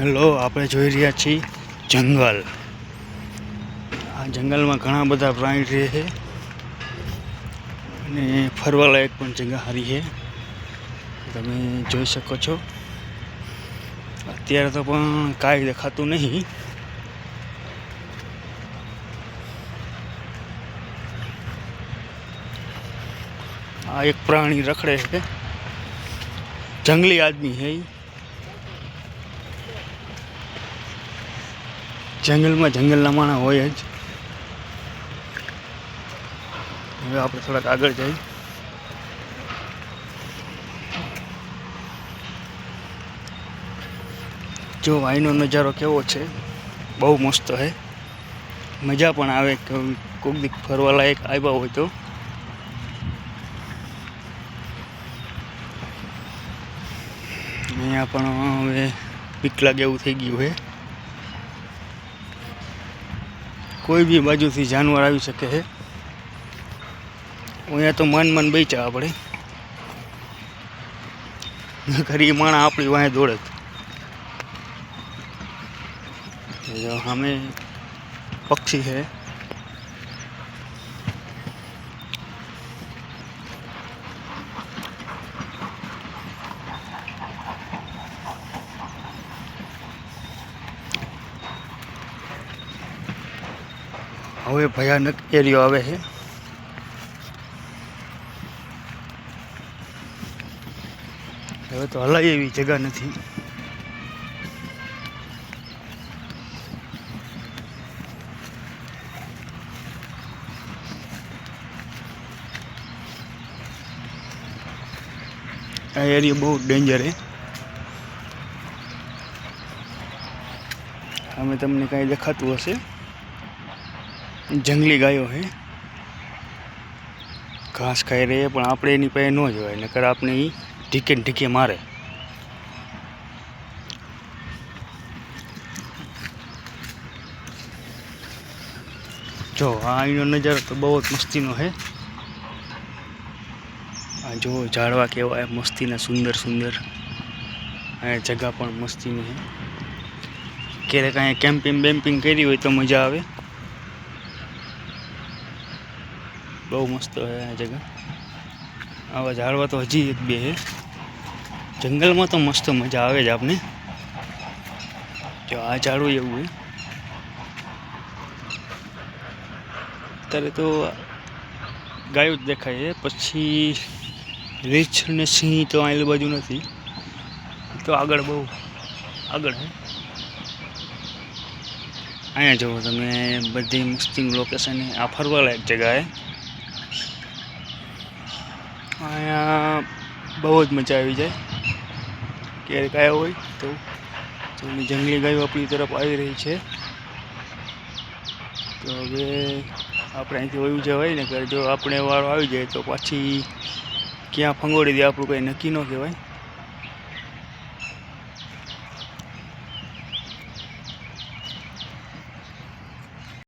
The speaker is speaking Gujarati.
હેલો, આપણે જોઈ રહ્યા છીએ જંગલ. આ જંગલમાં ઘણા બધા પ્રાણી રહે છે અને ફરવાલાયક પણ જગ્યા સારી છે. તમે જોઈ શકો છો. અત્યારે તો પણ કાંઈ દેખાતું નહીં. આ એક પ્રાણી રખડે છે. જંગલી આદમી છે જંગલમાં જંગલના માણસ હોય જ. હવે આપણે થોડાક આગળ જઈએ જો અહીંનો નજારો કેવો છે, બહુ મસ્ત છે મજા પણ આવે કોઈક દીક ફરવા લાયક આવ્યા હોય તો. અહીંયા પણ હવે પીક લાગે એવું થઈ ગયું છે કોઈ બી બાજુથી જાનવર આવી શકે છે. અહીંયા તો મન મન બેચા આપણે. ઘરી માણા આપણી વાંહે દોડે અમે પક્ષી છે. હવે ભયાનક એરિયો આવે છે. હવે તો હલાય એવી જગા નથી. આ એરિયો બહુ ડેન્જર છે. અમે તમને કાંઈ દેખાતું હશે. જંગલી ગાયો છે ઘાસ ખાઈ રહી છે પણ આપણે એની પાસે ન જવાય નકર આપણે એ ઢીકે ને ઢીકે મારે જો આ અહીંનો નજારો તો બહુ જ મસ્તીનો છે આ જો ઝાડવા કેવા એ મસ્તીના સુંદર સુંદર અહીંયા જગા પણ મસ્તીની છે ક્યારેક અહીંયા કેમ્પિંગ બેમ્પિંગ કરી હોય તો મજા આવે બહુ મસ્ત છે આ જગા. આવા ઝાડવા તો હજી એક બે છે જંગલમાં તો મસ્ત મજા આવે જ આપને. જો આ ઝાડવું એવું હોય અત્યારે તો ગાયો જ દેખાય છે પછી રીંછ ને સિંહ તો આવેલી બાજુ નથી. તો આગળ બહુ આગળ છે અહીંયા જુઓ તમે બધી મસ્તીનું લોકેશન આ ફરવાલાયક જગા છે અહીંયા બહુ જ મજા આવી જાય. ક્યારેક આવ્યા હોય તો જંગલી ગાયો આપણી તરફ આવી રહી છે. તો હવે આપણે અહીંથી વયું જવાય ને, કે જો આપણે વારો આવી જાય તો પાછી ક્યાં ફંગોળી દે આપણું કંઈ નક્કી ન કહેવાય.